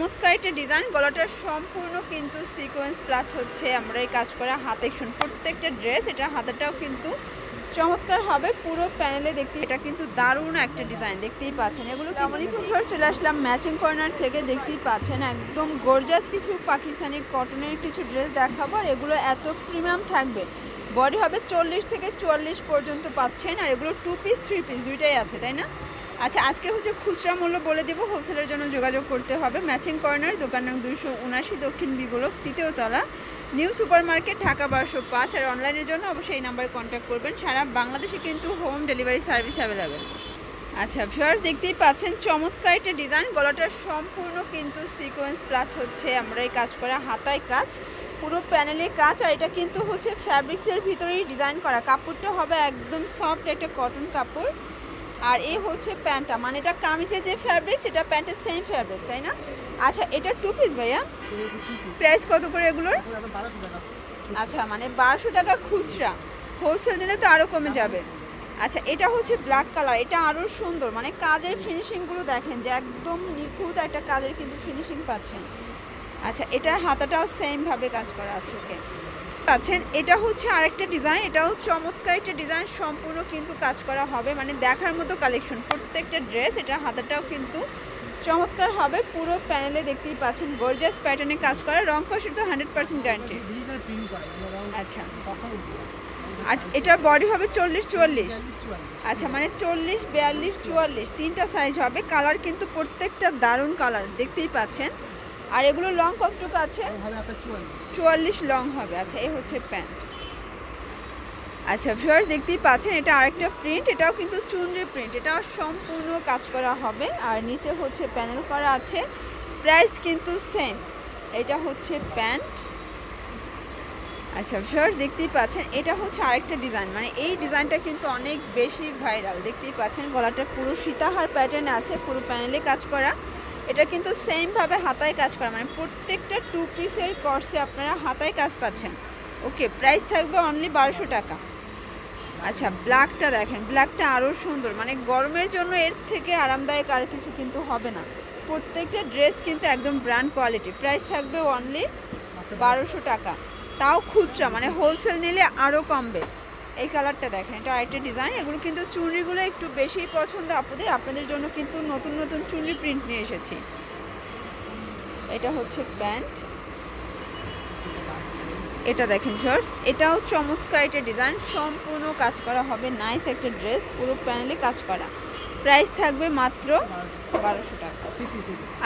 চমৎকার একটা ডিজাইন গলাটার সম্পূর্ণ কিন্তু সিকোয়েন্স প্লাস হচ্ছে আমরা এই কাজ করা হাতে শুন প্রত্যেকটা ড্রেস এটা হাতেটাও কিন্তু চমৎকার হবে। পুরো প্যানেলে দেখতে এটা কিন্তু দারুণ একটা ডিজাইন দেখতেই পাচ্ছেন। এগুলো তেমনই খুব চলে আসলাম ম্যাচিং কর্নার থেকে, দেখতেই পাচ্ছেন একদম গর্জাস কিছু পাকিস্তানি কটনের কিছু ড্রেস দেখাবো। আর এগুলো এত প্রিমিয়াম থাকবে। বডি হবে চল্লিশ থেকে চুয়াল্লিশ পর্যন্ত পাচ্ছেন। আর এগুলো টু পিস থ্রি পিস দুইটাই আছে, তাই না? আচ্ছা আজকে হচ্ছে খুচরা মূল্য বলে দেবো। হোলসেলের জন্য যোগাযোগ করতে হবে। ম্যাচিং কর্নার দোকান নং দুইশো উনাশি দক্ষিণ বিবলক, তৃতীয় তলা। নিউ সুপার মার্কেট ঢাকা বারোশো পাঁচ। আর অনলাইনের জন্য অবশ্যই এই নাম্বারে কন্ট্যাক্ট করবেন। সারা বাংলাদেশে কিন্তু হোম ডেলিভারি সার্ভিস অ্যাভেলেবেল আচ্ছা ভিউয়ার্স দেখতেই পাচ্ছেন, চমৎকার একটা ডিজাইন গলাটার সম্পূর্ণ কিন্তু সিকোয়েন্স প্লাস হচ্ছে আমরা এই কাজ করা হাতায় কাজ। পুরো প্যানেলে কাজ। আর এটা কিন্তু হচ্ছে ফ্যাব্রিক্সের ভিতরেই ডিজাইন করা। কাপড়টা হবে একদম সফট একটা কটন কাপড়। আর এই হচ্ছে প্যান্টটা। মানে এটা কামিজের যে ফ্যাব্রিক এটা প্যান্টের সেম ফ্যাব্রিক তাই না? আচ্ছা এটা টু পিস ভাইয়া? প্রাইস কত করে এগুলোর? আচ্ছা মানে বারোশো টাকা খুচরা। হোলসেল নিলে তো আরও কমে যাবে। আচ্ছা এটা হচ্ছে ব্ল্যাক কালার এটা আরও সুন্দর। মানে কাজের ফিনিশিংগুলো দেখেন যে একদম নিখুঁত একটা কাজের কিন্তু ফিনিশিং পাচ্ছেন। আচ্ছা এটার হাতাটাও সেমভাবে কাজ করা আছে ওকে পাচ্ছেন এটা হচ্ছে আরেকটা ডিজাইন এটাও চমৎকার একটা ডিজাইন সম্পূর্ণ কিন্তু কাজ করা হবে। মানে দেখার মতো কালেকশন প্রত্যেকটা ড্রেস এটা হাতাটাও কিন্তু চমৎকার হবে। পুরো প্যানেলে দেখতেই পাচ্ছেন গর্জাস প্যাটার্নে কাজ করা। রং কষের তো হান্ড্রেড পার্সেন্ট গ্যারান্টি আচ্ছা। আর এটার বডি হবে চল্লিশ চুয়াল্লিশ। আচ্ছা মানে চল্লিশ, বিয়াল্লিশ, চুয়াল্লিশ, তিনটা সাইজ হবে। কালার কিন্তু প্রত্যেকটা দারুণ কালার দেখতেই পাচ্ছেন। আর এগুলো লং কতটুকু আছে? চুয়াল্লিশ। লং হবে। আচ্ছা এই হচ্ছে প্যান্ট আচ্ছা ভিউয়ার্স দেখতেই পাচ্ছেন এটা আরেকটা প্রিন্ট এটাও কিন্তু চুনরি প্রিন্ট এটাও সম্পূর্ণ কাজ করা হবে। আর নিচে হচ্ছে প্যানেল করা আছে। প্রাইস কিন্তু সেম এটা হচ্ছে প্যান্ট আচ্ছা ভিউয়ার্স দেখতেই পাচ্ছেন এটা হচ্ছে আরেকটা ডিজাইন মানে এই ডিজাইনটা কিন্তু অনেক বেশি ভাইরাল দেখতেই পাচ্ছেন গলাটা পুরো সীতাহার প্যাটার্নে আছে পুরো প্যানেলে কাজ করা। এটা কিন্তু সেমভাবে হাতায় কাজ করা মানে প্রত্যেকটা টু পিসের কর্সে আপনারা হাতায় কাজ পাচ্ছেন। ওকে প্রাইস থাকবে অনলি বারোশো টাকা। আচ্ছা ব্ল্যাকটা দেখেন ব্ল্যাকটা আরও সুন্দর মানে গরমের জন্য এর থেকে আরামদায়ক আর কিছু কিন্তু হবে না। প্রত্যেকটা ড্রেস কিন্তু একদম ব্র্যান্ড কোয়ালিটি প্রাইস থাকবে অনলি বারোশো টাকা। তাও খুচরা মানে হোলসেল নিলে আরও কমবে। এই কালারটা দেখেন, এটা আরেকটা ডিজাইন এগুলো কিন্তু চুনরিগুলো একটু বেশি পছন্দ আপনাদের আপনাদের জন্য কিন্তু নতুন নতুন চুনরি প্রিন্ট নিয়ে এসেছি। এটা হচ্ছে প্যান্ট। এটা দেখেন শর্টস এটাও চমৎকার একটা ডিজাইন সম্পূর্ণ কাজ করা হবে নাইস একটা ড্রেস পুরো প্যানেলে কাজ করা। প্রাইস থাকবে মাত্র বারোশো টাকা।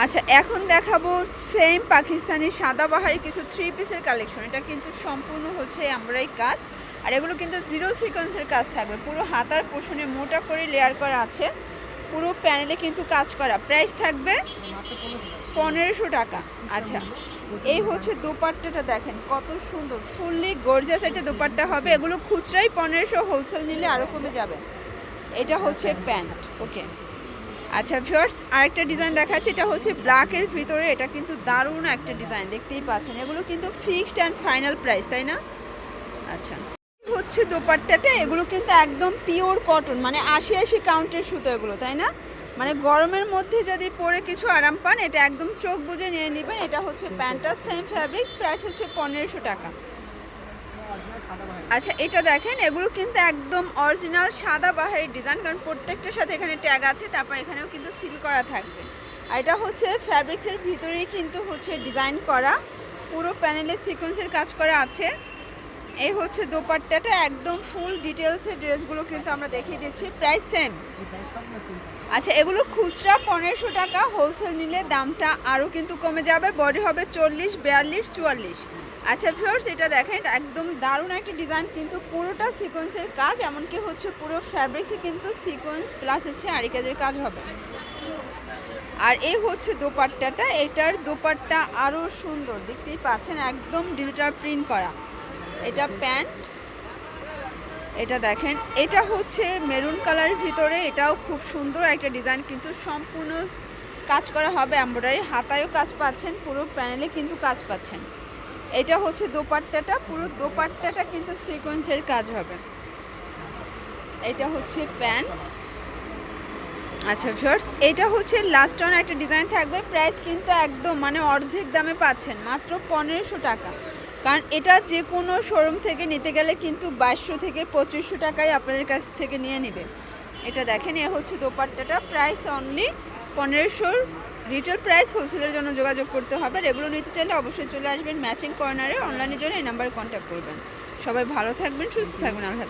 আচ্ছা এখন দেখাবো সেম পাকিস্তানি সাদাবাহারি কিছু থ্রি পিসের কালেকশন এটা কিন্তু সম্পূর্ণ হচ্ছে আমরাই কাজ। আর এগুলো কিন্তু জিরো সিকোয়েন্সের কাজ থাকবে। পুরো হাতার পোষণে মোটা করে লেয়ার করা আছে। পুরো প্যানেলে কিন্তু কাজ করা। প্রাইস থাকবে পনেরোশো টাকা। আচ্ছা এই হচ্ছে দোপাট্টাটা দেখেন, কত সুন্দর। ফুললি গর্জাস একটা দোপাট্টা হবে। এগুলো খুচরাই পনেরোশো হোলসেল নিলে আরও কমে যাবে। এটা হচ্ছে প্যান্ট ওকে। আচ্ছা ভিউয়ার্স আরেকটা ডিজাইন দেখাচ্ছে এটা হচ্ছে ব্ল্যাকের ভিতরে এটা কিন্তু দারুণ একটা ডিজাইন দেখতেই পাচ্ছেন। এগুলো কিন্তু ফিক্সড অ্যান্ড ফাইনাল প্রাইস তাই না? আচ্ছা। হচ্ছে দোপাট্টাটা এগুলো কিন্তু একদম পিওর কটন মানে আশি আশি কাউন্টের সুতো এগুলো তাই না? মানে গরমের মধ্যে যদি পরে কিছু আরাম পান এটা একদম চোখ বুজে নিয়ে নেবেন এটা হচ্ছে প্যান্টটা সেম ফ্যাব্রিক প্রাইস হচ্ছে পনেরোশো টাকা। আচ্ছা এটা দেখেন, এগুলো কিন্তু একদম অরিজিনাল সাদা বাহারি ডিজাইন কারণ প্রত্যেকটার সাথে এখানে ট্যাগ আছে, তারপর এখানেও কিন্তু সিল করা থাকবে। আর এটা হচ্ছে ফ্যাব্রিক্সের ভিতরেই কিন্তু হচ্ছে ডিজাইন করা, পুরো প্যানেলে সিকোয়েন্সের কাজ করা আছে। এই হচ্ছে দোপাট্টাটা, একদম ফুল ডিটেলসের ড্রেসগুলো কিন্তু আমরা দেখিয়ে দিচ্ছি প্রাইস সেম আচ্ছা এগুলো খুচরা পনেরোশো টাকা হোলসেল নিলে দামটা আরও কিন্তু কমে যাবে বডি হবে চল্লিশ, বিয়াল্লিশ, চুয়াল্লিশ। আচ্ছা ফিওর্স এটা দেখেন, একদম দারুণ একটা ডিজাইন, কিন্তু পুরোটা সিকোয়েন্সের কাজ, এমনকি হচ্ছে পুরো ফ্যাব্রিক্সে কিন্তু সিকোয়েন্স প্লাস হচ্ছে আরি কাজের কাজ হবে। আর এই হচ্ছে দোপাট্টাটা, এটার দোপাট্টা আরও সুন্দর, দেখতেই পাচ্ছেন, একদম ডিজিটাল প্রিন্ট করা। এটা প্যান্ট, এটা দেখেন, এটা হচ্ছে মেরুন কালারের ভিতরে, এটাও খুব সুন্দর একটা ডিজাইন, কিন্তু সম্পূর্ণ কাজ করা হবে এমব্রয়ডারি হাতায়ও কাজ পাচ্ছেন, পুরো প্যানেলে কিন্তু কাজ পাচ্ছেন। এটা হচ্ছে দোপাট্টাটা, পুরো দোপাট্টাটা কিন্তু সিকোয়েন্সের কাজ হবে। এটা হচ্ছে প্যান্ট। আচ্ছা ভিউয়ার্স এটা হচ্ছে লাস্ট অন একটা ডিজাইন থাকবে। প্রাইস কিন্তু একদম মানে অর্ধেক দামে পাচ্ছেন, মাত্র পনেরোশো টাকা। কারণ এটা যে কোনো শোরুম থেকে নিতে গেলে কিন্তু বাইশশো থেকে পঁচিশশো টাকায় আপনাদের কাছ থেকে নিয়ে নেবে। এটা দেখেন, এ হচ্ছে দোপাট্টাটা। প্রাইস অনলি পনেরোশোর রিটেল প্রাইস হোলসেলের জন্য যোগাযোগ করতে হবে। এগুলো নিতে চাইলে অবশ্যই চলে আসবেন ম্যাচিং কর্নারে। অনলাইনের জন্য এই নাম্বারে কন্ট্যাক্ট করবেন। সবাই ভালো থাকবেন, সুস্থ থাকবেন। আল্লাহ